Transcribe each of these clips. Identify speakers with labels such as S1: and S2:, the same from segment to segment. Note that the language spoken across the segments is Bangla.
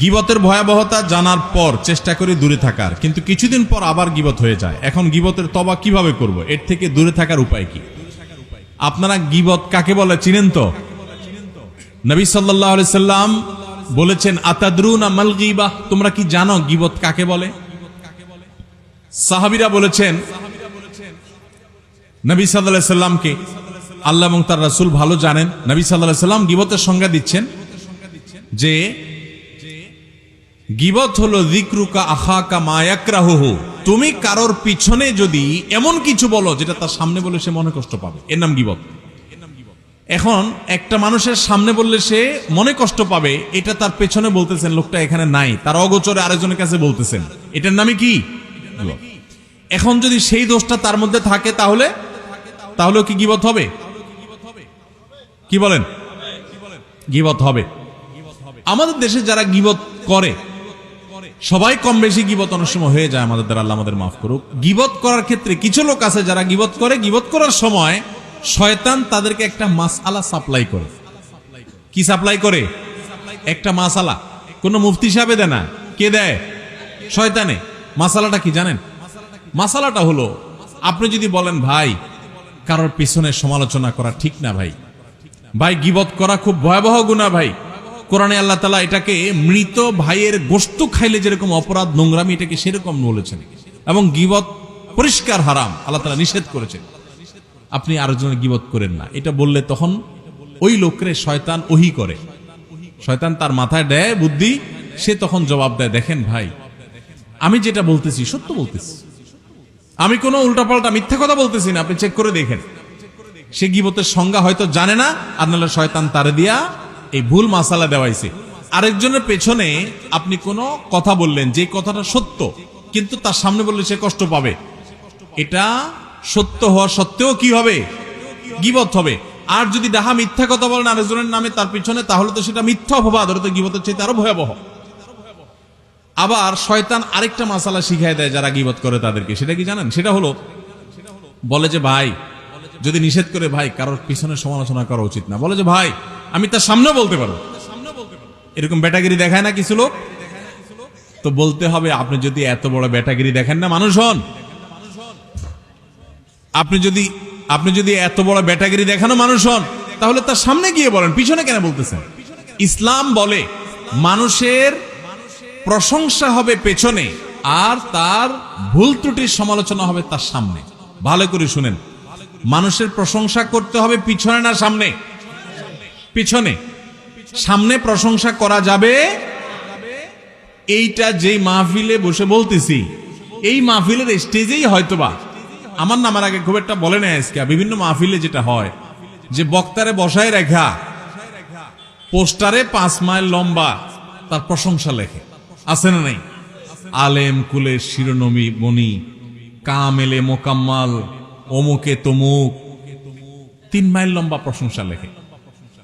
S1: গিবতের ভয়াবহতা জানার পর চেষ্টা করি দূরে থাকার। কিন্তু কিছুদিন পর আবার গিবত হয়ে যায়। এখন গিবতের তবা কীভাবে করব? এর থেকে দূরে থাকার উপায় কি? আপনারা গিবত কাকে বলে চিনেন তো? নবী সাল্লাম বলেছেন, আতাদ্রুন আমাল গিবা তোমরা কি জানো গিবত কাকে বলে? সাহাবিরা বলেছেন, নবী সাল্লাহ সাল্লামকে, আল্লাহ এবং তার রাসূল ভালো জানেন। নবী সাল্লাহ সাল্লাম গিবতের সংজ্ঞা দিচ্ছেন যে গিবত হলো জিক্রুকা আখাকা মায়াকরাহু তুমি কারোর পিছনে যদি এমন কিছু বলো যেটা তার সামনে বলে সে মনে কষ্ট পাবে। এর নাম গিবত। এখন একটা মানুষের সামনে বললে সে মনে কষ্ট পাবে, এটা তার পেছনে বলতেছেন, লোকটা এখানে নাই, তার অগোচরে আরেকজনের কাছে বলতেছেন। এটার নামে কি? এখন যদি সেই দোষটা তার মধ্যে থাকে তাহলে? তাহলেও কি গিবত হবে? কি বলেন? গিবত হবে। আমাদের দেশে যারা গিবত করে সবাই কম বেশি গিবত অনেক সময় হয়ে যায় আমাদের দ্বারা, আল্লাহ আমাদের মাফ করুক। গিবত করার ক্ষেত্রে কিছু লোক আছে যারা গিবত করে। গিবত করার সময় শয়তান তাদেরকে একটা মাসআলা সাপ্লাই করে। কি সাপ্লাই করে? একটা মাসালা কোন মুফতি সাহেবে দেয় না। কে দেয়? শয়তানে। মাসালাটা কি জানেন? মাসালাটা হলো, আপনি যদি বলেন, ভাই, কারোর পিছনে সমালোচনা করা ঠিক না ভাই। ভাই, গিবত করা খুব ভয়াবহ গুণা ভাই। কোরআনে আল্লাহ তালা এটাকে মৃত ভাইয়ের গোস্ত খাইলে যেরকম অপরাধ, নোংরামি, এটাকে সেরকম বলেছেন। এবং গিবত পরিষ্কার হারাম, আল্লাহ তালা নিষেধ করেছেন। আপনি আরেকজনের গিবত করেন না। এটা বললে তখন ওই লোকরে শয়তান ওহি করে। শয়তান তার মাথায় দেয় বুদ্ধি, সে তখন জবাব দেয়, দেখেন ভাই, আমি যেটা বলতেছি, সত্য বলতেছি। আমি কোনো উল্টাপাল্টা মিথ্যা কথা বলতেছি না, আপনি চেক করে দেখেন। সে গিবতের সংজ্ঞা হয়তো জানে না নাহলে শয়তান তারে দিয়া এই ভুল মাসালা দেওয়াইছে। আরেকজনের পেছনে আপনি কোনো কথা বললেন, যে কথাটা সত্য, কিন্তু তার সামনে বললে সে কষ্ট পাবে। এটা সত্য হওয়া সত্ত্বেও কি হবে? গিবত হবে। আর যদি ডাহা মিথ্যা কথা বলেন আরেকজনের নামে তার পিছনে, তাহলে তো সেটা মিথ্যা অপবাদ, ওটা তো গিবতের চেয়ে আরও ভয়াবহ। আবার শয়তান আরেকটা মাসালা শিখাই দেয় যারা গিবত করে তাদেরকে। সেটা কি জানেন? সেটা হলো, বলে যে, ভাই, যদি নিষেধ করে, ভাই, কারোর পিছনে সমালোচনা করা উচিত না। বলে যে, ভাই আমি তার সামনেও বলতে পারব। এরকম ব্যাটাগিরি দেখায় না কিছু লোক। তো বলতে হবে, আপনি যদি এত বড় ব্যাটাগিরি দেখেন না, মানুষ হন। আপনি যদি আপনি যদি এত বড় ব্যাটাগিরি দেখানো মানুষ হন, তাহলে তার সামনে গিয়ে বলেন, পিছনে কেন বলতেছেন? ইসলাম বলে, মানুষের প্রশংসা হবে পেছনে, আর তার ভুল ত্রুটির সমালোচনা হবে তার সামনে। ভালো করে শুনেন। মানুষের প্রশংসা করতে হবে পিছনে না সামনে। পিছনে। সামনে প্রশংসা করা যাবে। এইটা যেই মাহফিলে বসে বলতেছি, এই মাহফিলের স্টেজেই হয়তোবা। আমার নামার আগে খুব একটা বলে নেয় আজকে, বিভিন্ন মাহফিলে যেটা হয়, যে বক্তারে বসায় রেখা পোস্টারে পাঁচ মাইল লম্বা তার প্রশংসা লেখে। আছে না নাই? আলেম কুলের শিরোনমী, মণি, কামেলে, মোকাম্মাল, অমুকে তমুক, তিন মাইল লম্বা প্রশংসা লেখে।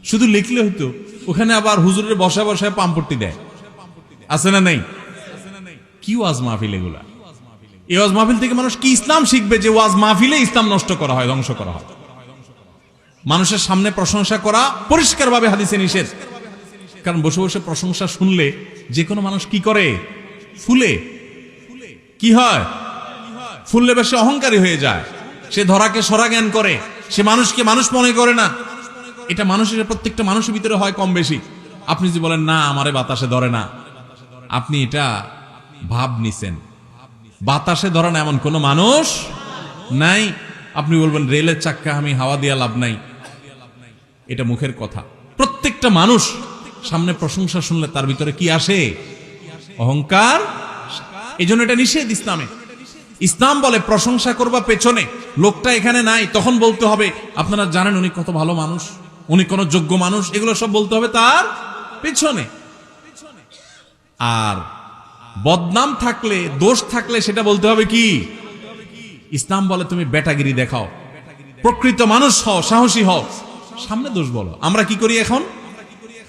S1: শুধু লিখলে হতো ওখানে আবার হুজুরের বসায় বসায় পাম্পটি দেয়। আছে না নাই? কি ওয়াজ মাহফিল এগুলা? এই ওয়াজ মাহফিল থেকে মানুষ কি ইসলাম শিখবে যে ওয়াজ মাহফিলে ইসলাম নষ্ট করা হয়, ধ্বংস করা হয়? মানুষের সামনে প্রশংসা করা পরিষ্কারভাবে হাদিসে নিষেধ। কারণ বসে বসে প্রশংসা শুনলে যে কোনো মানুষ কি করে? ফুলে। কি হয়? ফুললে বেশি অহংকারী হয়ে যায়। সে ধরাকে সরা জ্ঞান করে। সে মানুষকে মানুষ মনে করে না। এটা মানুষের, প্রত্যেকটা মানুষের ভিতরে হয় কম বেশি। আপনি যদি বলেন, না, আমারে বাতাসে ধরে না। আপনি এটা ভাব নিছেন। বাতাসে ধরে না এমন কোনো মানুষ নাই। আপনি বলবেন, রেলের চাক্কা, আমি হাওয়া দিয়া লাভ নাই। এটা মুখের কথা। প্রত্যেকটা মানুষ সামনে প্রশংসা শুনলে তার ভিতরে কি আসে? অহংকার। এই জন্য এটা নিষেধ ইসলামে। ইসলাম বলে, প্রশংসা করবা পেছনে। লোকটা এখানে নাই, তখন বলতে হবে, আপনারা জানেন উনি কত ভালো মানুষ? উনি কোন যোগ্য মানুষ, এগুলো সব বলতে হবে তার পিছনে। আর বদনাম থাকলে, দোষ থাকলে সেটা বলতে হবে কি? ইসলাম বলে তুমি বেটাগিরি দেখাও। প্রকৃত মানুষ হও, সাহসী হও। সামনে দোষ বলো। আমরা কি করি এখন?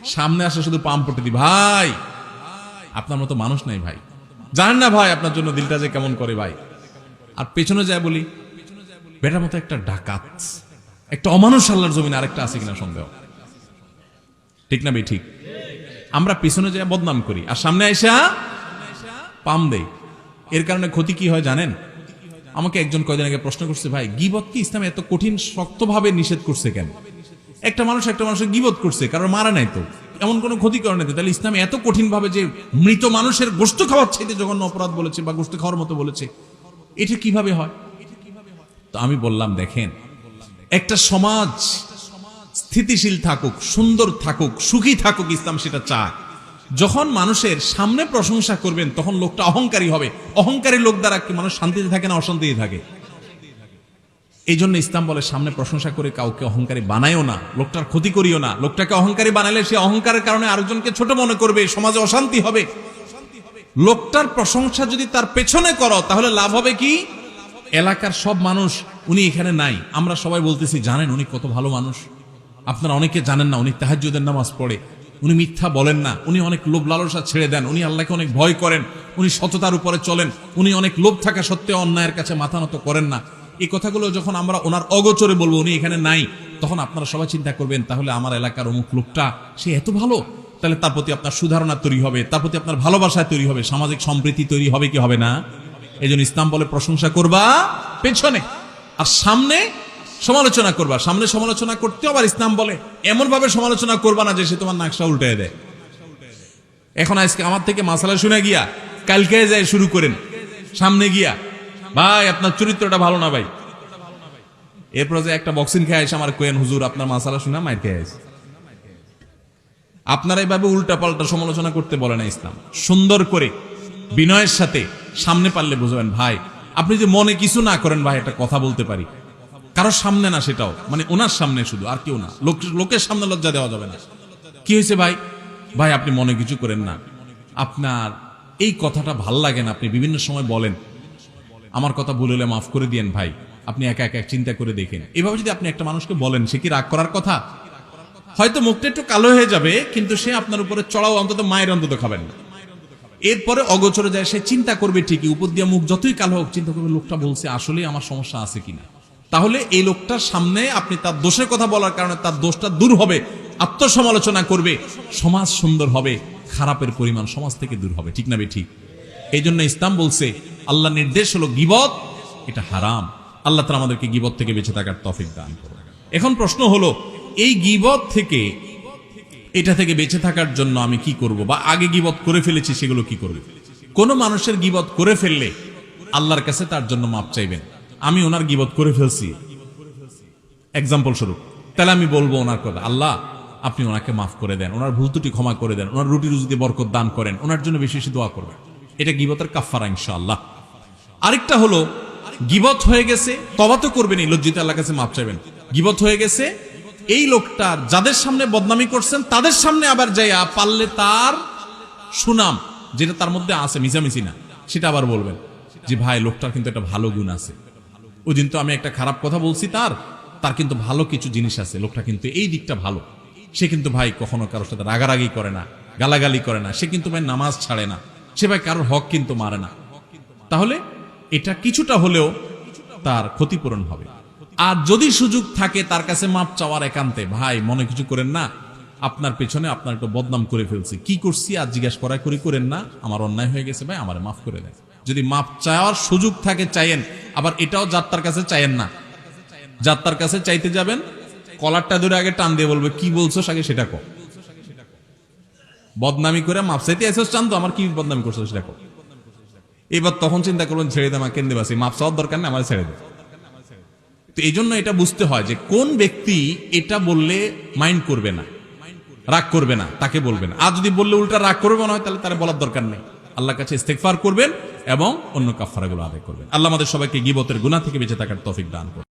S1: সামনে আসে শুধু পাম পটে দি ভাই, আপনার মতো মানুষ নাই ভাই। জানেন না ভাই আপনার জন্য দিলটা যে কেমন করে ভাই। আর পেছনে যায় বলি, বেটার মতো একটা ডাকাত। একটা অমানুষ আল্লাহর জমিন আরেকটা আছে কিনা সন্দেহ? ঠিক না ভাই, ঠিক? আমরা পিছনে যায় বদনাম করি, আর সামনে আইসা পাম দেই। এর কারণে ক্ষতি কি হয় জানেন? আমাকে একজন কয়দিন আগে প্রশ্ন করছে, ভাই, গিবত কি ইসলামে এত কঠিন, শক্তভাবে নিষেধ করছে কেন? একটা মানুষ একটা মানুষের গিবত করছে কারণ মারা নাই তো। এমন কোনো ক্ষতি করে নাই। তাহলে ইসলামে এত কঠিন ভাবে যে মৃত মানুষের গোস্ত খাওয়ার চাইতে জঘন্য অপরাধ বলেছে বা গোস্ত খাওয়ার মতো বলেছে, এটা কীভাবে হয়? তো আমি বললাম, দেখেন একটা সমাজ স্থিতিশীল থাকুক, সুন্দর থাকুক, সুখী থাকুক ইসলাম সেটা চায়। যখন মানুষের সামনে প্রশংসা করবেন, তখন লোকটা অহংকারী হবে। অহংকারী লোক দ্বারা কি মানুষ শান্তিতে থাকে না অশান্তিতে থাকে? এই জন্য ইসলাম বলে, সামনে প্রশংসা করে কাউকে অহংকারী বানায়ও না, লোকটার ক্ষতি করিও না। লোকটাকে অহংকারী বানালে সে অহংকারের কারণে আরেকজনকে ছোট মনে করবে, সমাজে অশান্তি হবে। লোকটার প্রশংসা যদি তার পেছনে করো, তাহলে লাভ হবে কি? এলাকার সব মানুষ, উনি এখানে নাই। আমরা সবাই বলতেছি, জানেন উনি কত ভালো মানুষ? আপনারা অনেকে জানেন না, উনি তাহাজ্জুদের নামাজ পড়ে। উনি মিথ্যা বলেন না। উনি অনেক লোভ লালসা ছেড়ে দেন। উনি আল্লাহকে অনেক ভয় করেন। উনি সততার উপরে চলেন। উনি অনেক লোভ থাকা সত্ত্বেও অন্যায়ের কাছে মাথা নত করেন না। এই কথাগুলো যখন আমরা ওনার অগোচরে বলব, উনি এখানে নাই, তখন আপনারা সবাই চিন্তা করবেন, তাহলে আমার এলাকার অমুক লোকটা, সে এত ভালো? তাহলে তার প্রতি আপনার সুধারণা তৈরি হবে, তার প্রতি আপনার ভালোবাসায় তৈরি হবে, সামাজিক সম্প্রীতি তৈরি হবে কি হবে না? এই জন্য ইসলাম বলে প্রশংসা করবা পেছনে, আর সামনে সমালোচনা করবা। সামনে সমালোচনা করতে আবার ইসলাম বলে এমন ভাবে সমালোচনা করবা না যে সে তোমার নাকশা উল্টে দেয়। এখন আজকে আমার থেকে মাসালা শুনে গিয়া, কালকে যায় শুরু করেন, সামনে গিয়া, ভাই, আপনার চরিত্রটা ভালো না ভাই। এরপর যে একটা বক্সিং খেয়ে আসে আমার কোয়েন হুজুর, আপনার মাসালা শুনে মায়ের খেয়ে আসে আপনারা এইভাবে উল্টা পাল্টা সমালোচনা করতে বলে না ইসলাম। সুন্দর করে, বিনয়ের সাথে সামনে পারলে বুঝবেন, ভাই, আপনি যে মনে কিছু না করেন, ভাই, একটা কথা বলতে পারি। কারোর সামনে না সেটাও মানে ওনার সামনে শুধু, আর কেউ না। লোক লোকের সামনে লজ্জা দেওয়া যাবে না। কি হয়েছে, ভাই? ভাই, আপনি মনে কিছু করেন না। আপনার এই কথাটা ভালো লাগে না, আপনি বিভিন্ন সময় বলেন। আমার কথা ভুল হলে মাফ করে দিয়েন, ভাই। আপনি একা একা চিন্তা করে দেখেন। এভাবে যদি আপনি একটা মানুষকে বলেন, সে কি রাগ করার কথা? হয়তো মুখটা একটু কালো হয়ে যাবে, কিন্তু সে আপনার উপরে চড়াও অন্তত মায়ের অন্তত খাবেন না। এরপরে অগোচরে যায়, সে চিন্তা করবে ঠিকই, উপর দিয়ে মুখ যতই কালো হোক, চিন্তা করবে লোকটা বলছে আসলে আমার সমস্যা আছে কিনা। তাহলে এই লোকটার সামনে আপনি তার দোষের কথা বলার কারণে তার দোষটা দূর হবে, আত্মসমালোচনা করবে, সমাজ সুন্দর হবে, খারাপের পরিমাণ সমাজ থেকে দূর হবে, ঠিক না ঠিক? এই জন্য ইসলাম বলছে আল্লাহ নির্দেশ হলো গিবত, এটা হারাম। আল্লাহ তালা আমাদেরকে গিবত থেকে বেঁচে থাকার তফিক দান এখন প্রশ্ন হলো, এই গিবত থেকে এটা থেকে বেঁচে থাকার জন্য আমি কি করব? বা আগে গিবত করে ফেলেছি, সেগুলো কি করবে? কোন মানুষের গিবত করে ফেললে আল্লাহর কাছে তার জন্য মাপ চাইবেন। আমি ওনার গিবত করে ফেলছি। এক্সাম্পল স্বরূপ। তাহলে আমি বলব ওনার কথা, আল্লাহ, আপনি ওনাকে মাফ করে দেন, ওনার ভুল ত্রুটি ক্ষমা করে দেন, ওনার রুটি রুজিতে বরকত দান করেন, ওনার জন্য বেশি বেশি দোয়া করবেন। এটা গিবতের কাফারা ইনশাআল্লাহ। আরেকটা হলো, গিবত হয়ে গেছে, তবা তো করবেনই, লজ্জিত আল্লাহ কাছে মাপ চাইবেন। গিবত হয়ে গেছে এই লোকটার যাদের সামনে বদনামি করছেন, তাদের সামনে আবার যাইয়া পারলে তার সুনাম, যেটা তার মধ্যে আছে, মিশামিশি না, সেটা আবার বলবেন, যে ভাই, লোকটার কিন্তু একটা ভালো গুণ আছে। ওই দিন তো আমি একটা খারাপ কথা বলছি তার তার কিন্তু ভালো কিছু জিনিস আছে, লোকটা কিন্তু এই দিকটা ভালো। সে কিন্তু ভাই কখনো কারোর সাথে রাগারাগি করে না, গালাগালি করে না, সে কিন্তু ভাই নামাজ ছাড়ে না, সে ভাই কারোর হক কিন্তু মারে না। তাহলে এটা কিছুটা হলেও তার ক্ষতিপূরণ হবে। আর যদি সুযোগ থাকে তার কাছে মাপ চাওয়ার একান্তে, ভাই, মনে কিছু করেন না? আপনার পেছনে আপনার একটু বদনাম করে ফেলছি। কি করছি আর জিজ্ঞাসা করা করি করেন না? আমার অন্যায় হয়ে গেছে, ভাই, আমার মাফ করে দেন। যদি মাপ চাওয়ার সুযোগ থাকে, চাইয়েন। আবার এটাও যাত্রার কাছে চাইয়েন না। যাত্রার কাছে চাইতে যাবেন, কলারটা ধরে আগে টান দিয়ে বলবে, কি বলছো আগে সেটা কো বদনামি করে মাপ চাইতে এসেছ চান তো, আমার কি বদনামি করছ সেটা কো এবার তখন চিন্তা করবেন, ছেড়ে দেমা কেন্দ্রে বাসি, মাপ চাওয়ার দরকার নেই, আমার ছেড়ে দে। তো এই জন্য এটা বুঝতে হয় যে কোন ব্যক্তি এটা বললে মাইন্ড করবে না, রাগ করবে না, তাকে বলবেন আর যদি বললে উল্টা রাগ করবে না হয়, তাহলে তার বলার দরকার নেই। আল্লাহর কাছে ইস্তেকফার করবেন এবং অন্য কাফারাগুলো আদায় করবেন। আল্লাহ আমাদের সবাইকে গিবতের গুণা থেকে বেঁচে থাকার তফিক দান করবেন